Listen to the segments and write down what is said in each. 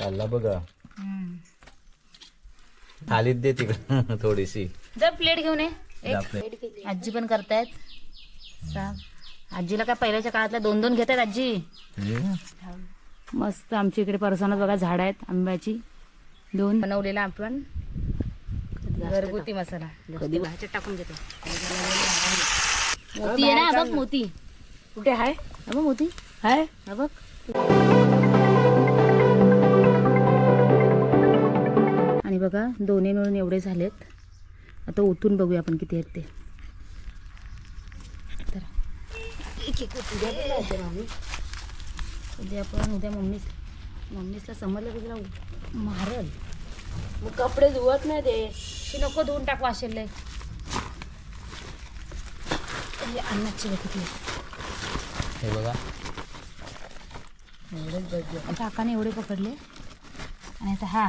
चालला बघा. थालीत दे तिकडं थोडीशी. जा प्लेट घेऊन ये. एक. आजी पण करतायत. आजीला काय पहिल्याच्या काळातल्या दोन दोन घेतात आजी? हम्म. मस्त आमच्या इकडे परसानात बघा झाड आहेत आंब्याची. दोन. बनवलेला आपण. घरगुती मसाला. कधी ह्याच्यात टाकून घेतो. मोती आहे ना हा बघ मोती. कुठे आहे? हा बघ मोती. आहे? हा बघ. बघा दोन्ही मिळून एवढे झालेत. आता ओतून बघूया आपण किती आहेत ते. तर. उद्या आपण उद्या मम्मीस मम्मीसला समजलं की तिला मारल. मग कपडे धुवत नाही ते. नको धुवून टाक वाशेल अन्नाची किती हे बघा. काकाने एवढे पकडले. आणि आता हा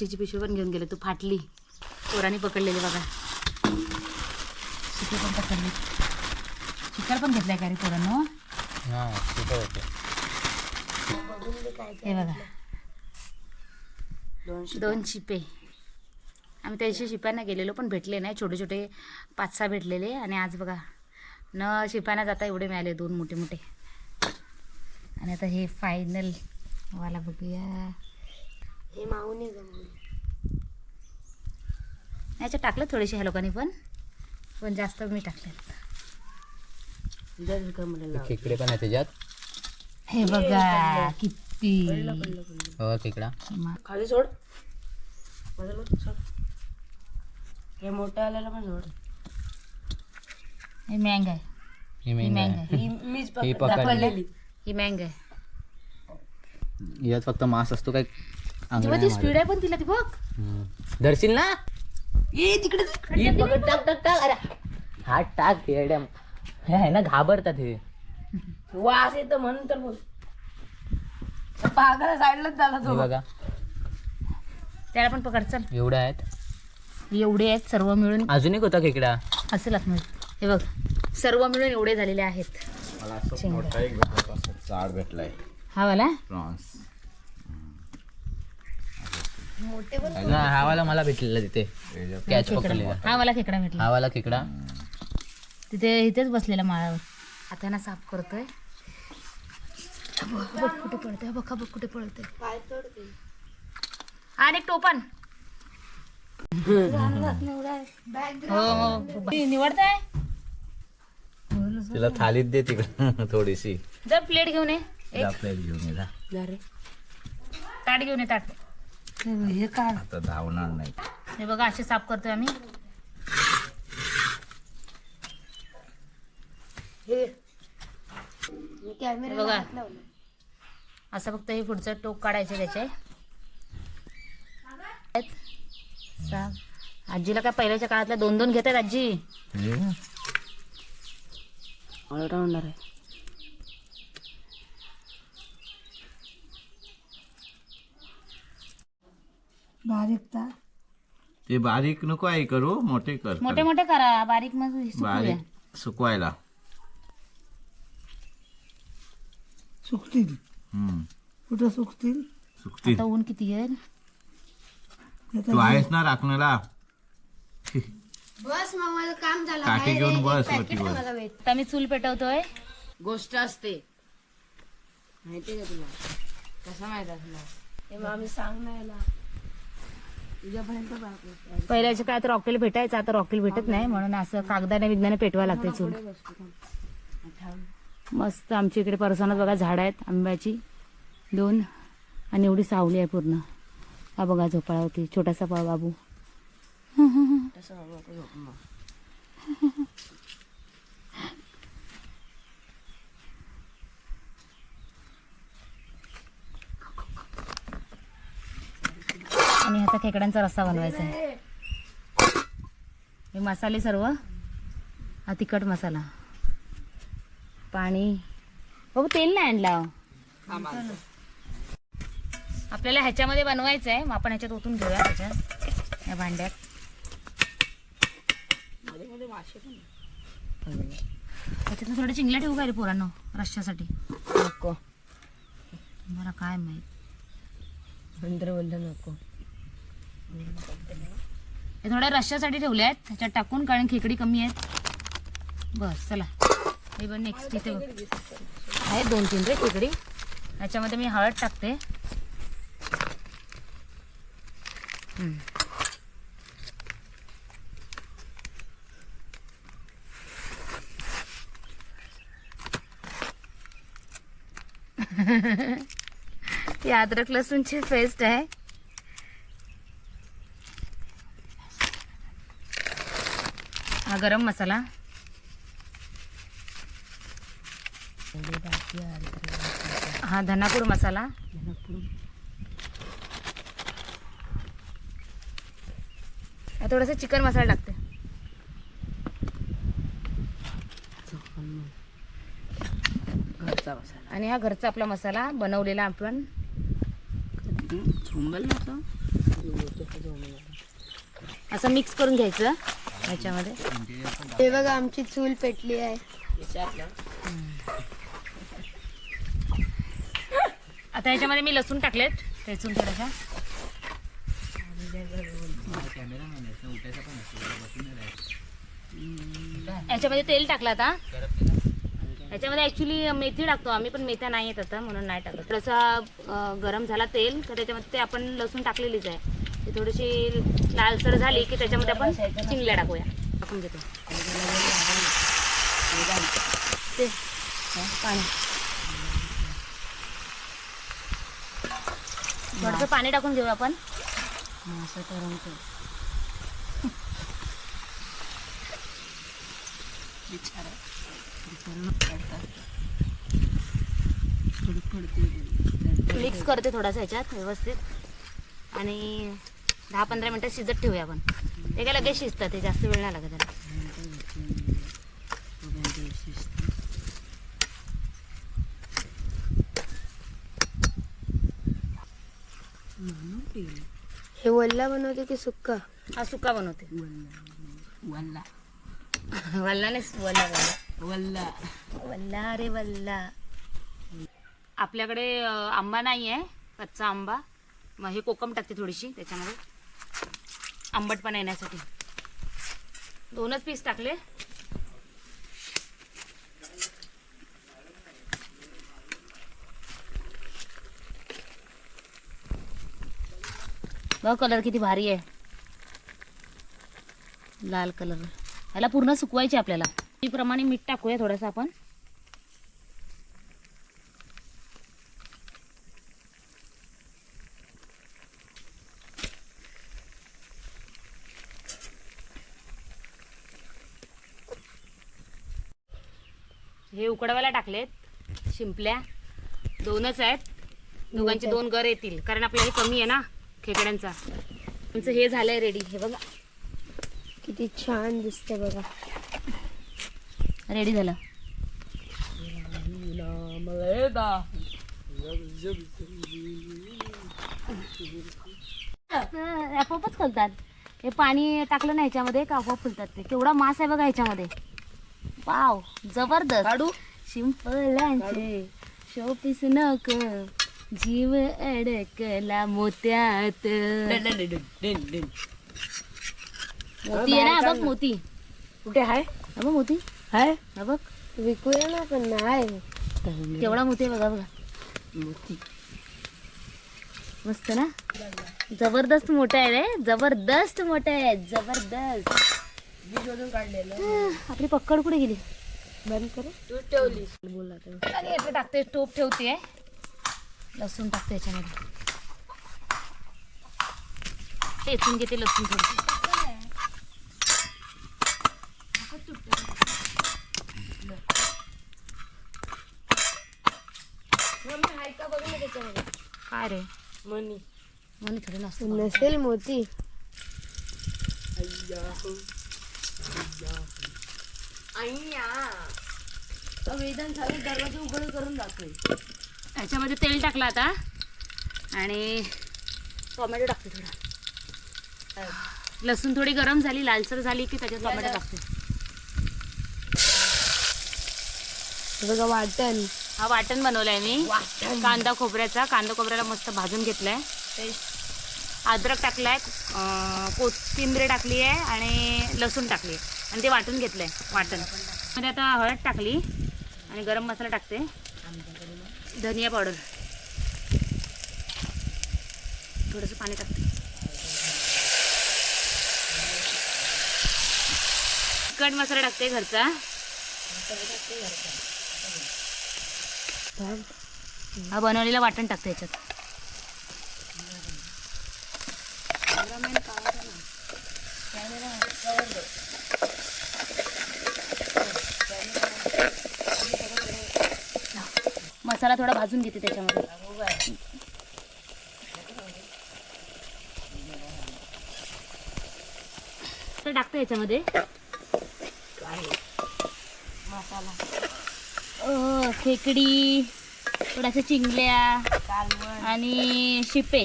प्लास्टिकची पिशवी पण घेऊन गेले. तू फाटली. चोराने पकडलेली बघा. चिकन पण पकडली. चिकन पण घेतलाय का रे पोरांनो? हा बघा. दोन शिपे. आम्ही त्या दिवशी शिप्यांना गेलेलो पण भेटले नाही. छोटे छोटे पाच सहा भेटलेले. आणि आज बघा न शिप्यांना जाता एवढे मिळाले दोन मोठे मोठे. आणि आता हे फायनल वाला बघूया. हे माऊने याच्यात टाकलं थोडेसे ह्या लोकांनी पण. पण जास्त मी टाकले खेकडे पण आहे त्याच्यात. हे बघा किती. हो खेकडा. खाली सोड. हे मोठं आलेलं पण सोड. हे मँग आहे. ही मँग आहे. यात फक्त मांस असतो काय? ती स्पीड आहे पण तिला ती बघ. हम्म. धरशील ना? ये तिकडे ही पकड टाक टाक टाक. अरे हात टाक येड्या. हे आहे ना घाबरतात हे. वास येतो म्हणून तर बोल. पागला साईडलाच झाला हे तो बघा. त्याला पण पकड चल. एवढे आहेत? एवढे आहेत सर्व मिळून. अजून एक होता खेकडा असेल आतमध्ये हे बघ सर्व मिळून एवढे झालेले आहेत. शेंगा. जाड भेटलाय. हा वाला? प्रॉन्स. हा वाला मला भेटलेला तिथे. कॅच पकडलेला. हा मला खेकडा भेटला. हा वाला खेकडा. तिथे इथेच बसलेला माळावर. आता ना साफ करतोय. बघ बघ कुठे पळतोय बघ बघ कुठे पळतोय. आणि एक टोपण. हो हो निवडताय. तिला थालीत दे तिकडं थोडीशी. जर प्लेट घेऊन ये. प्लेट घेऊन ये जा. ताट घेऊन ये ताट. हे काढ आता धावणार नाही. हे बघा असे साफ करतोय आम्ही. हे. हे बघा. असं फक्त हे पुढचं टोक काढायचं त्याचे. साफ. आजीला काय पहिल्याच्या काळातल्या दोन दोन घेतात आजी ऑलराऊंडर आहे. ते. बारीक नको आहे करू मोठे कर मोठे मोठे करा बारीक मग सुकवूया. बारीक सुकवायला. सुकतील. हम्म. कुठं सुकतील? सुकतील. आता ऊन किती आहे तू आहेस ना राखणाला? काठी घेऊन बस वरतीवर आता मी चूल पेटवतोय. गोष्ट असते. माहिती का तुला? कसा माहीत असणार हे मग आम्ही सांग ना याला तुझ्यापर्यंत बाकी पहिल्याच्या काळात रॉकेल भेटायचं आता रॉकेल भेटत नाही म्हणून असं कागदाने विज्ञाने पेटवा लागते चूल मस्त आमच्या इकडे परसानात बघा झाड आहेत आंब्याची दोन आणि एवढी सावली आहे पूर्ण. हा बघा झोपाळावरती छोटासा पा बाबू. ह्याचा खेकड्यांचा रस्सा बनवायचा आहे. हे मसाले सर्व. हा तिखट मसाला. पाणी. बाबू तेल नाही आणला आपल्याला ह्याच्यामध्ये बनवायचं आहे. मग आपण ह्याच्यात ओतून घेऊया ह्याच्यात या भांड्यात. त्याच्यात थोडे चिंगल्या ठेवू का रे पोरांनो? रश्श्यासाठी नको. मला काय माहीत. बोललं नको. हे थोड्या रश्श्यासाठी ठेवले आहेत. त्याच्यात टाकून कारण खेकडी कमी आहेत. बस चला. हे पण नेक्स्ट इथे आहेत दोन तीन रे खेकडी. ह्याच्यामध्ये मी हळद टाकते. ही अद्रक लसूणची पेस्ट आहे. गरम मसाला. हा धनापूर मसाला. थोडासा चिकन मसाला टाकते. घरचा मसाला आणि हा घरचा आपला मसाला बनवलेला आपण. असं मिक्स करून घ्यायचं. ह्याच्यामध्ये हे बघा आमची चूल पेटली आहे. आता ह्याच्यामध्ये मी लसूण टाकलेत. ठेचून थोडासा याच्यामध्ये तेल टाकलं आता. याच्यामध्ये ॲक्च्युली मेथी टाकतो आम्ही पण मेथ्या नाही येत आता म्हणून नाही टाकत. थोडासा गरम झाला तेल तर त्याच्यामध्ये ते आपण लसूण टाकलेलीच आहे. ती थोडीशी लालसर झाली की त्याच्यामध्ये आपण चिंगल्या टाकूया. टाकून घेतो. ते पाणी. थोडंसं पाणी टाकून घेऊ आपण. असं करून मिक्स करते थोडासा ह्याच्यात व्यवस्थित. आणि दहा पंधरा मिनटं शिजत ठेवूया आपण. ते काय लगेच शिजतं ते जास्त वेळ नाही लागत त्याला. हे वल्ला बनवते की सुक्का? हा सुका बनवते. वल्ला. वल्ला नाही वल्ला वल्ला वल्ला. वल्ला रे वल्ला. आपल्याकडे आंबा नाही आहे कच्चा आंबा. मग हे कोकम टाकते थोडीशी त्याच्यामध्ये. आंबटपणा येण्यासाठी. दोनच पीस टाकले. बघ कलर किती भारी आहे. लाल कलर ह्याला पूर्ण सुकवायचे आपल्याला. प्रमाणे मीठ टाकूया थोडंसं आपण. हे उकडवायला टाकलेत. शिंपल्या. दोनच आहेत. दोघांचे दोन गर येतील. कारण आपल्या हे कमी आहे ना खेकड्यांचा. आमचं हे झालंय रेडी हे बघा. किती छान दिसते बघा. रेडी झालं. असं आपोआपच फुलतात हे पाणी टाकलं ना ह्याच्यामध्ये का आपोआप फुलतात ते? केवढा मास आहे बघा ह्याच्यामध्ये. वाव जबरदस्त. काढू? शिंपल्यांचे शोपीस नक. जीव अडकला मोत्यात. मोती आहे ना हा बघ मोती. कुठे आहे? हा बघ मोती. आहे? हा बघ. विकूया ना पण नाही. केवढा मोती आहे बघा बघा. मोती. मस्त ना? जबरदस्त मोठा आहे रे. जबरदस्त मोठा आहे. जबरदस्त. आह, आपली पक्कड कुठे गेली? बंद कर. तू ठेवलीस आणि याचं टाकते टोप ठेवते. लसूण टाकते याच्यामध्ये. ठेचून घेते लसूण थोडं. काय रे? मनी. मनी थोडी नसतो. नसेल मोती. वेदन दरवाजे उघड करून याच्यामध्ये तेल टाकलं आता. आणि टोमॅटो टाकते थोडा. लसूण थोडी गरम झाली लालसर झाली की त्याच्यात टोमॅटो टाकते. बघा वाटण. हा वाटण बनवलाय मी. कांदा खोबऱ्याचा. कांदा खोबऱ्याला मस्त भाजून घेतलाय. अद्रक टाकलाय कोथिंबीर टाकली आहे आणि लसूण टाकली आणि ते वाटून घेतलंय वाटण. म्हणजे आता हळद टाकली आणि गरम मसाला टाकते. धनिया पावडर. थोडंसं पाणी टाकते. चिकट मसाला टाकते घरचा. हा बनवलेलं वाटण टाकते याच्यात. मसाला थोडा भाजून घेते त्याच्यामध्ये. तर टाकते याच्यामध्ये. अं, खेकडी थोड्याशा चिंगल्या आणि शिपे.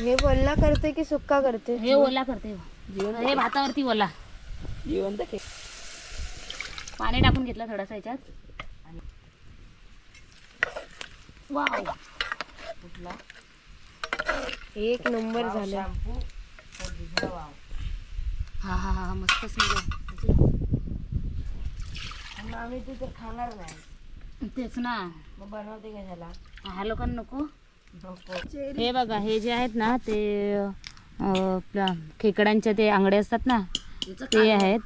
हे वल्ला करते की सुक्का करते? हे ओला करते. हे भातावरती ओला. पाणी टाकून घेतलं थोडासा याच्यात. वाव. एक नंबर झालं. शॅम्पू. हा हा हा मस्त स्मेल आम्ही ते तर खाणार नाही. तेच ना. मग बनवते कशाला ह्या लोकांना नको. नको. हे बघा हे जे आहेत ना ते अं, खेकड्यांच्या ते आंगडे असतात ना ते आहेत.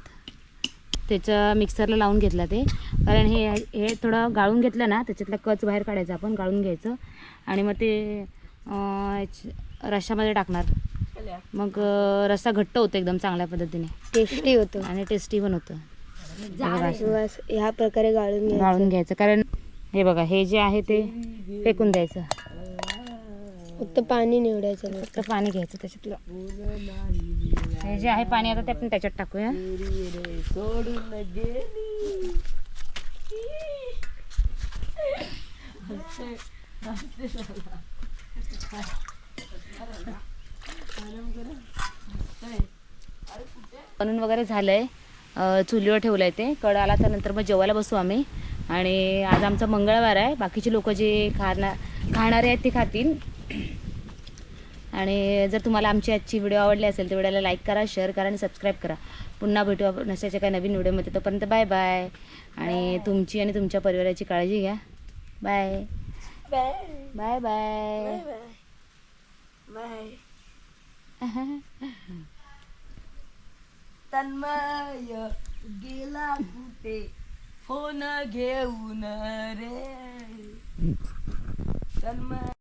त्याचं मिक्सरला लावून घेतलं ते. कारण हे हे थोडं गाळून घेतलं ना त्याच्यातला कच बाहेर काढायचा आपण गाळून घ्यायचं. आणि मग ते रश्श्यामध्ये टाकणार. मग रस्सा घट्ट होतो एकदम चांगल्या पद्धतीने. टेस्टी होतो. आणि टेस्टी पण होतं. ह्या प्रकारे गाळून गाळून घ्यायचं. कारण हे बघा हे जे आहे ते फेकून द्यायचं. फक्त पाणी निवडायचं. फक्त पाणी घ्यायचं त्याच्यातलं. हे जे आहे पाणी आता ते आपण त्याच्यात टाकूया. सोडून बनून वगैरे झालंय. अं, चुलीवर ठेवलंय ते. कड आला तर नंतर मग जेवायला बसू आम्ही. आणि आज आमचा मंगळवार आहे. बाकीचे लोक जे खाणार खाणारे आहेत ते खातील. आणि जर तुम्हाला आमची आजची व्हिडिओ आवडली असेल तर व्हिडिओला लाईक करा शेअर करा आणि सबस्क्राईब करा. पुन्हा भेटू आपण अशाच्या काही नवीन व्हिडिओमध्ये तोपर्यंत बाय बाय आणि तुमची आणि तुमच्या परिवाराची काळजी घ्या. Bye bye bye bye Tanmay गेला कुठे? फोन घेऊन रे. तन्मय